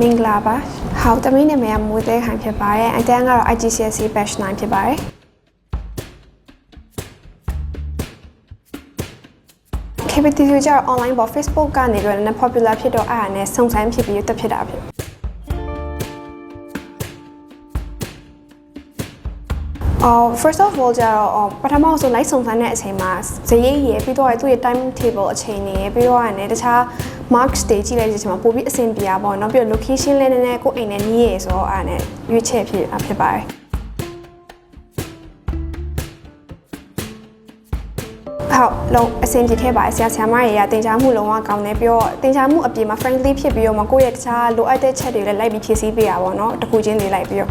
မင်္ဂလာပါဟောက်တမီးနာမည်ကမိုးသေးခိုင်ဖြစ်ပါတယ်အတန်းကတော့ IGCSE batch 9ဖြစ်ပါတယ် KBTC ကျတော့ online ပေါ် Facebook ကနေပြီးတော့လည်း popular ဖြစ်တော့အဲ့ဒါနဲ့စုံစမ်းဖြစ်ပြီးတက်ဖြစ်တာဖြစ်အော် first of all ကျတော့အော်ပထမဆုံး like စုံစမ်းတဲ့အချိန်မှာဇရိပ်ရယ်ပြီးတော့သူ့ရဲ့ time table အချိန်တွေရယ်ပြီးတော့ရတယ်တခြား marks တွေကြည့်လိုက်တဲ့အချိန်မှာပိုပြီးအဆင်ပြေတာပေါ့နော်ပြီးတော့ location လည်းနည်းနည်းကိုယ့်အိမ်နဲ့နီးရယ်ဆိုတော့အဲ့ဒါနဲ့ရွေးချယ်ဖြစ်ဖြစ်ပါတယ်ဟုတ်လုံးအဆင်ပြေခဲ့ပါတယ်ဆရာဆရာမတွေကတင် जा မှုလုံးဝကောင်းတယ်ပြီးတော့တင် जा မှုအပြင်မှာ friendly ဖြစ်ပြီးတော့မကိုယ့်ရဲ့တခြားလိုအပ်တဲ့ချက်တွေလည်းလိုက်ပြီးဖြည့်ဆည်းပေးတာပေါ့နော်တစ်ခုချင်းတွေလိုက်ပြီးတော့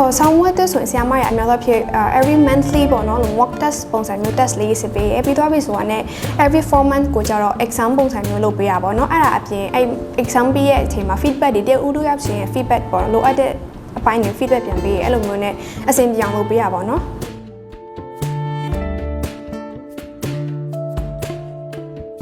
ဟိုဆောင်းဝတ်တဲ့ဆိုရင်ဆရာမရအများဆုံးဖြစ် every monthly ပေါ့နော် mock test ပုံစံမျိုး test လေးစစ်ပေးရပြီးတော့ပြီဆိုတာနဲ့ every 4 month ကိုကြတော့ exam ပုံစံမျိုးလုပ်ပေးရပါတော့အဲ့ဒါအပြင်အဲ့ exam ပြီးရဲ့အချိန်မှာ feedback တွေတဦးတို့ရောက်ရှင် feedback ပေါ့လိုအပ်တဲ့အပိုင်းတွေ feedback ပြန်ပေးရအဲ့လိုမျိုးနဲ့အဆင်ပြေအောင်လုပ်ပေးရပါတော့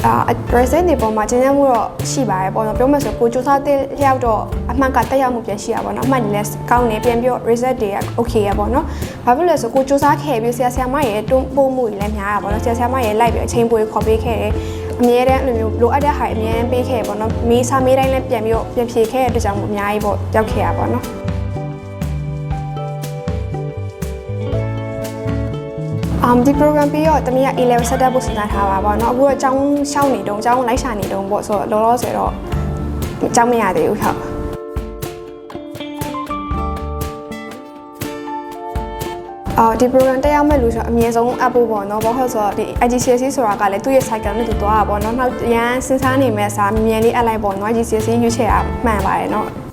အာ present တွေပေါ်မှာကျဉ်းကျဉ်းမှုတော့ရှိပါတယ်ပေါ့နော်ပြောမှဆိုကိုစူးစမ်းတဲ့လျောက်တော့အမှန်ကတက်ရောက်မှုပြန်ရှိရပါတော့အမှန်ဒီလဲကောင်းနေပြန်ပြီး result တွေက okay ရပါတော့ဘာဖြစ်လို့လဲဆိုကိုစူးစမ်းခဲ့ပြီးဆရာဆရာမရဲ့တွန်းပို့မှုတွေလည်းများတာပေါ့နော်ဆရာဆရာမရဲ့လိုက်ပြီးအချိန်ပိုခေါ်ပေးခဲ့တယ်အမြဲတမ်းအဲ့လိုမျိုးလိုအပ်တဲ့ဟာအမြဲတမ်းပေးခဲ့ပေါ့နော်မေးစာမေးတိုင်းလည်းပြန်ပြီးပြန်ဖြေခဲ့တဲ့အတွက်ကြောင့်မို့အများကြီးပေါ့ရောက်ခဲ့ရပါတော့ um ဒီ program ပြီးတော့တမီးက A-level setup ဖို့စဉ်းစားထားပါပေါ့เนาะအခုတော့အကြောင်းရှောင်းနေတုံးအကြောင်းလိုက်ရှာနေတုံးပေါ့ဆိုတော့လောလောဆယ်တော့အကြောင်းမရသေးဘူးဟုတ်အော်ဒီ program တက်ရောက်မဲ့လူဆိုအမြဲဆုံးအပ်ဖို့ပေါ့နော်ဘာလို့လဲဆိုတော့ဒီ IGCSE ဆိုတာကလည်းသူ့ရဲ့ cycle နဲ့သူသွားတာပေါ့နော်နောက်ရန်စဉ်းစားနေမဲ့အစားမြန်မြန်လေးအပ်လိုက်ပေါ့နော် IGCSE ရွေးချယ်ရမှန်ပါတယ်နော်